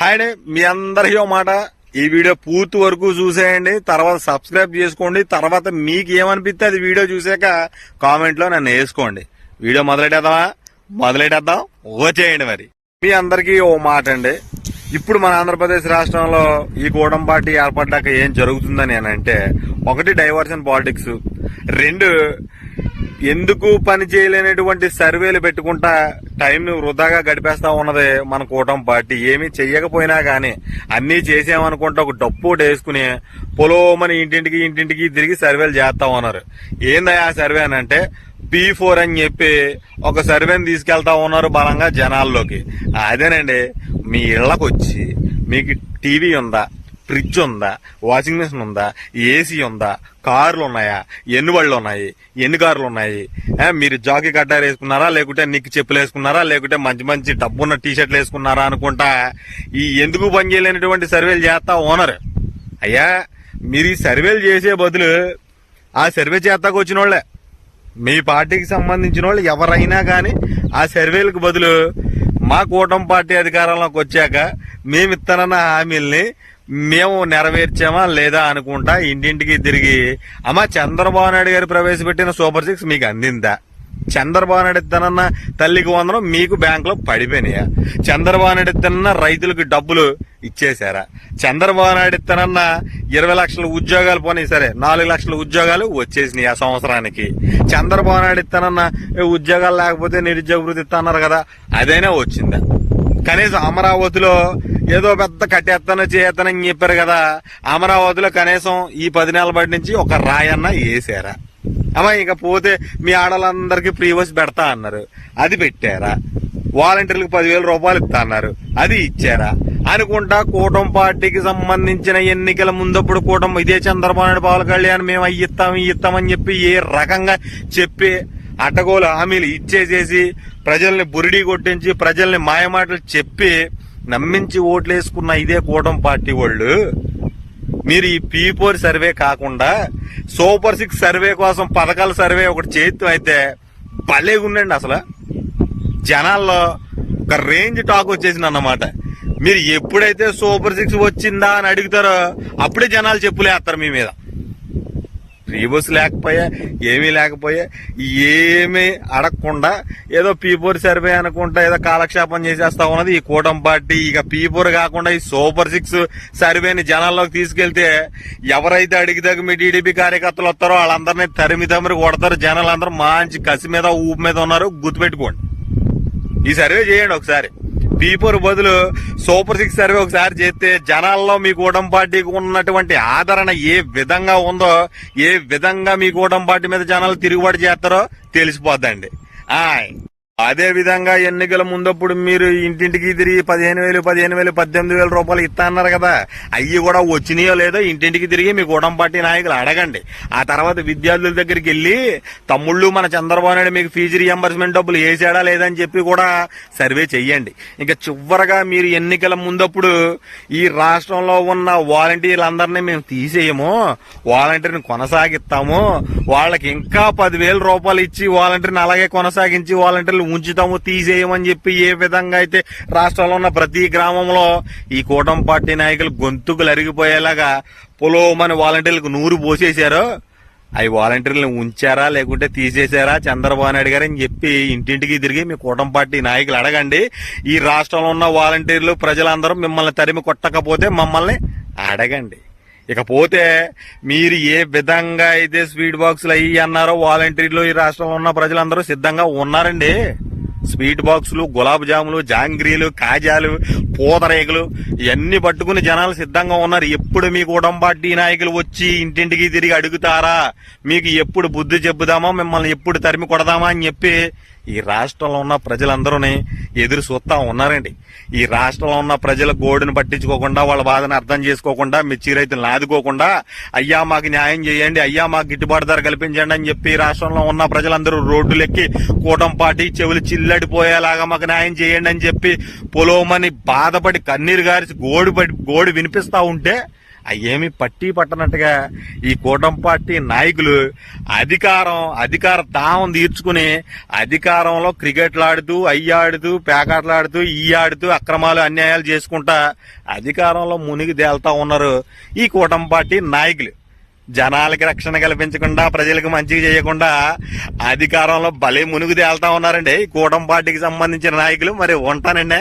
Hi మీ అందరికీ ఓ మాట. ఈ వీడియో పూర్తి వరకు చూసేయండి. తర్వాత సబ్స్క్రైబ్ చేసుకోండి. తర్వాత మీకు ఏమనిపిస్తే అది వీడియో చూసాక కామెంట్లో నన్ను వేసుకోండి. వీడియో మొదలెట్టేద్దామా? మొదలెట్టేద్దాం. వచ్చేయండి మరి. మీ అందరికీ ఓ మాట అండి. ఇప్పుడు మన ఆంధ్రప్రదేశ్ రాష్ట్రంలో ఈ కూటమి పార్టీ ఏర్పడ్డాక ఏం జరుగుతుందని అంటే ఒకటి డైవర్షన్ పాలిటిక్స్. రెండు ఎందుకు పని చేయలేనటువంటి సర్వేలు పెట్టుకుంటా టైంని వృధాగా గడిపేస్తా ఉన్నది మన కూటమి పార్టీ. ఏమీ చెయ్యకపోయినా గానీ అన్ని చేసామనుకుంటా ఒక డప్పు ఒకటి వేసుకుని పొలోమని ఇంటింటికి ఇంటింటికి తిరిగి సర్వేలు చేస్తా ఉన్నారు. ఏందా ఆ సర్వే అని అంటే పీ ఫోర్ అని చెప్పి ఒక సర్వేని తీసుకెళ్తా ఉన్నారు బలంగా జనాల్లోకి. అదేనండి మీ ఇళ్ళకు వచ్చి మీకు టీవీ ఉందా? ఫ్రిడ్జ్ ఉందా? వాషింగ్ మిషన్ ఉందా? ఏసీ ఉందా? కార్లు ఉన్నాయా? ఎన్ని బళ్ళు ఉన్నాయి? ఎన్ని కార్లు ఉన్నాయి? మీరు జాకీ కట్టారు వేసుకున్నారా? లేకుంటే నిక్కి చెప్పులు వేసుకున్నారా? లేకుంటే మంచి మంచి డబ్బున్న టీ షర్ట్లు వేసుకున్నారా అనుకుంటా? ఈ ఎందుకు పనిచేయలేనటువంటి సర్వేలు చేస్తా ఓనర్? అయ్యా మీరు ఈ సర్వేలు చేసే బదులు ఆ సర్వే చేస్తాకు వచ్చిన వాళ్ళే మీ పార్టీకి సంబంధించిన వాళ్ళు ఎవరైనా కానీ ఆ సర్వేలకు బదులు మా కూటమి పార్టీ అధికారంలోకి వచ్చాక మేము ఇస్తానన్న హామీల్ని మేము నెరవేర్చామా లేదా అనుకుంటా ఇంటింటికి తిరిగి అమ్మా చంద్రబాబు నాయుడు గారు ప్రవేశపెట్టిన సూపర్ సిక్స్ మీకు అందిందా? చంద్రబాబు నాయుడు ఇద్దనన్న తల్లికి వందనం మీకు బ్యాంకులో పడిపోయినాయా? చంద్రబాబు నాయుడు ఇద్దనన్న రైతులకు డబ్బులు ఇచ్చేశారా? చంద్రబాబు నాయుడు ఇద్దనన్న ఇరవై లక్షల ఉద్యోగాలు పోనీ సరే నాలుగు లక్షల ఉద్యోగాలు వచ్చేసినాయి ఆ సంవత్సరానికి. చంద్రబాబు నాయుడు ఇద్దనన్న ఉద్యోగాలు లేకపోతే నిరుద్యోగ వృత్తి ఇస్తాన్నారు కదా అదైనా వచ్చిందా? కనీసం అమరావతిలో ఏదో పెద్ద కట్టేత్తనో చేస్తానని చెప్పారు కదా. అమరావతిలో కనీసం ఈ పది నెలల బట్టి నుంచి ఒక రాయన్న వేసారా? అమ్మా ఇక పోతే మీ ఆడవాళ్ళందరికీ ఫ్రీ బస్ పెడతా అన్నారు. అది పెట్టారా? వాలంటీర్లకు పదివేల రూపాయలు ఇస్తా అన్నారు. అది ఇచ్చారా? అనుకుంటా కూటమి పార్టీకి సంబంధించిన ఎన్నికల ముందప్పుడు కూటమి ఇదే చంద్రబాబు నాయుడు పవన్ కళ్యాణ్ మేము అవి ఇస్తాం ఇస్తామని చెప్పి ఏ రకంగా చెప్పి అటగోలు హామీలు ఇచ్చేసేసి ప్రజల్ని బురిడీ కొట్టించి ప్రజల్ని మాయమాటలు చెప్పి నమ్మించి ఓట్లేసుకున్న ఇదే కూటమి పార్టీ వాళ్ళు మీరు ఈ పీ ఫోర్ సర్వే కాకుండా సూపర్ సిక్స్ సర్వే కోసం పథకాల సర్వే ఒకటి చేతి అయితే భలేగుండండి అసలు. జనాల్లో ఒక రేంజ్ టాక్ వచ్చేసింది అన్నమాట. మీరు ఎప్పుడైతే సూపర్ సిక్స్ వచ్చిందా అని అడుగుతారో అప్పుడే జనాలు చెప్పులేస్తారు మీ మీద. ఫ్రీ బస్సు లేకపోయా ఏమీ లేకపోయా ఏమీ అడగకుండా ఏదో పీపూర్ సర్వే అనుకుంటా ఏదో కాలక్షేపం చేసేస్తా ఉన్నది. ఈ కూటమి పార్టీ ఇక పీపూర్ కాకుండా ఈ సూపర్ సిక్స్ సర్వేని జనాల్లోకి తీసుకెళ్తే ఎవరైతే అడిగితే మీ టీడీపీ కార్యకర్తలు వస్తారో వాళ్ళందరినీ తరిమి తమిరి కొడతారు. జనాలందరూ మంచి కసి మీద ఊపు మీద ఉన్నారు. గుర్తుపెట్టుకోండి. ఈ సర్వే చేయండి ఒకసారి. పీపర్ బదులు సూపర్ సిక్స్ సర్వే ఒకసారి చేస్తే జనాల్లో మీ కూటమి పార్టీకి ఉన్నటువంటి ఆదరణ ఏ విధంగా ఉందో ఏ విధంగా మీ కూటమి పార్టీ మీద జనాలు తిరుగుబాటు చేస్తారో తెలిసిపోద్దండి. ఆయ్ అదే విధంగా ఎన్నికల ముందప్పుడు మీరు ఇంటింటికి తిరిగి పదిహేను వేలు పదిహేను వేలు పద్దెనిమిది వేల రూపాయలు ఇస్తా అన్నారు కదా. అవి కూడా వచ్చినాయో లేదో ఇంటింటికి తిరిగి మీ కూటమి పార్టీ నాయకులు అడగండి. ఆ తర్వాత విద్యార్థుల దగ్గరికి వెళ్ళి తమ్ముళ్ళు మన చంద్రబాబు నాయుడు మీకు ఫీజు రియంబర్స్మెంట్ డబ్బులు వేసాడా లేదని చెప్పి కూడా సర్వే చెయ్యండి. ఇంకా చివరగా మీరు ఎన్నికల ముందప్పుడు ఈ రాష్ట్రంలో ఉన్న వాలంటీర్లందరినీ మేము తీసేయము. వాలంటీర్ని కొనసాగిస్తాము. వాళ్ళకి ఇంకా పదివేల రూపాయలు ఇచ్చి వాలంటీర్ని అలాగే కొనసాగించి వాలంటీర్లు ఉంచుతాము తీసేయమని చెప్పి ఏ విధంగా అయితే రాష్ట్రంలో ఉన్న ప్రతి గ్రామంలో ఈ కూటమి పార్టీ నాయకులు గొంతుకులు అరిగిపోయేలాగా పొలోమని వాలంటీర్లకు నూరు పోసేశారో. అవి వాలంటీర్లను ఉంచారా లేకుంటే తీసేశారా చంద్రబాబు నాయుడు గారు అని చెప్పి ఇంటింటికి తిరిగి మీ కూటమి పార్టీ నాయకులు అడగండి. ఈ రాష్ట్రంలో ఉన్న వాలంటీర్లు ప్రజలందరూ మిమ్మల్ని తరిమి కొట్టకపోతే మమ్మల్ని అడగండి. ఇకపోతే మీరు ఏ విధంగా అయితే స్వీట్ బాక్సులు అయ్యి అన్నారో వాలంటీర్లు ఈ రాష్ట్రంలో ఉన్న ప్రజలందరూ సిద్ధంగా ఉన్నారండి. స్వీట్ బాక్సులు గులాబ్ జాములు జాంగ్రీలు కాజాలు పూతరేకులు ఇవన్నీ పట్టుకుని జనాలు సిద్ధంగా ఉన్నారు. ఎప్పుడు మీ కూటమి పార్టీ నాయకులు వచ్చి ఇంటింటికి తిరిగి అడుగుతారా? మీకు ఎప్పుడు బుద్ధి చెబుదామా? మిమ్మల్ని ఎప్పుడు తరిమి కొడదామా అని చెప్పి ఈ రాష్ట్రంలో ఉన్న ప్రజలందరూని ఎదురు చూస్తా ఉన్నారండి. ఈ రాష్ట్రంలో ఉన్న ప్రజల గోడును పట్టించుకోకుండా వాళ్ళ బాధను అర్థం చేసుకోకుండా మిర్చి రైతులను ఆదుకోకుండా అయ్యా మాకు న్యాయం చేయండి అయ్యా మాకు గిట్టుబాటు ధర కల్పించండి అని చెప్పి రాష్ట్రంలో ఉన్న ప్రజలందరూ రోడ్డులెక్కి కూటం పాటి చెవులు చిల్లడిపోయేలాగా మాకు న్యాయం చేయండి అని చెప్పి పొలోమని బాధపడి కన్నీరు గారిచి గోడు పడి గోడు వినిపిస్తా ఉంటే అయ్యేమి పట్టి పట్టనట్టుగా ఈ కూటమి పార్టీ నాయకులు అధికారం అధికార దాహం తీర్చుకుని అధికారంలో క్రికెట్లు ఆడుతూ అయ్యాడుతూ పేకాటలాడుతూ ఈ ఆడుతూ అక్రమాలు అన్యాయాలు చేసుకుంటా అధికారంలో మునిగి తేలుతా ఉన్నారు ఈ కూటమి పార్టీ నాయకులు. జనాలకి రక్షణ కల్పించకుండా ప్రజలకు మంచిగా చేయకుండా అధికారంలో భలే మునుగు తేలుతా ఉన్నారండి. ఈ కూటమి పార్టీకి సంబంధించిన నాయకులు మరి ఉంటానండి.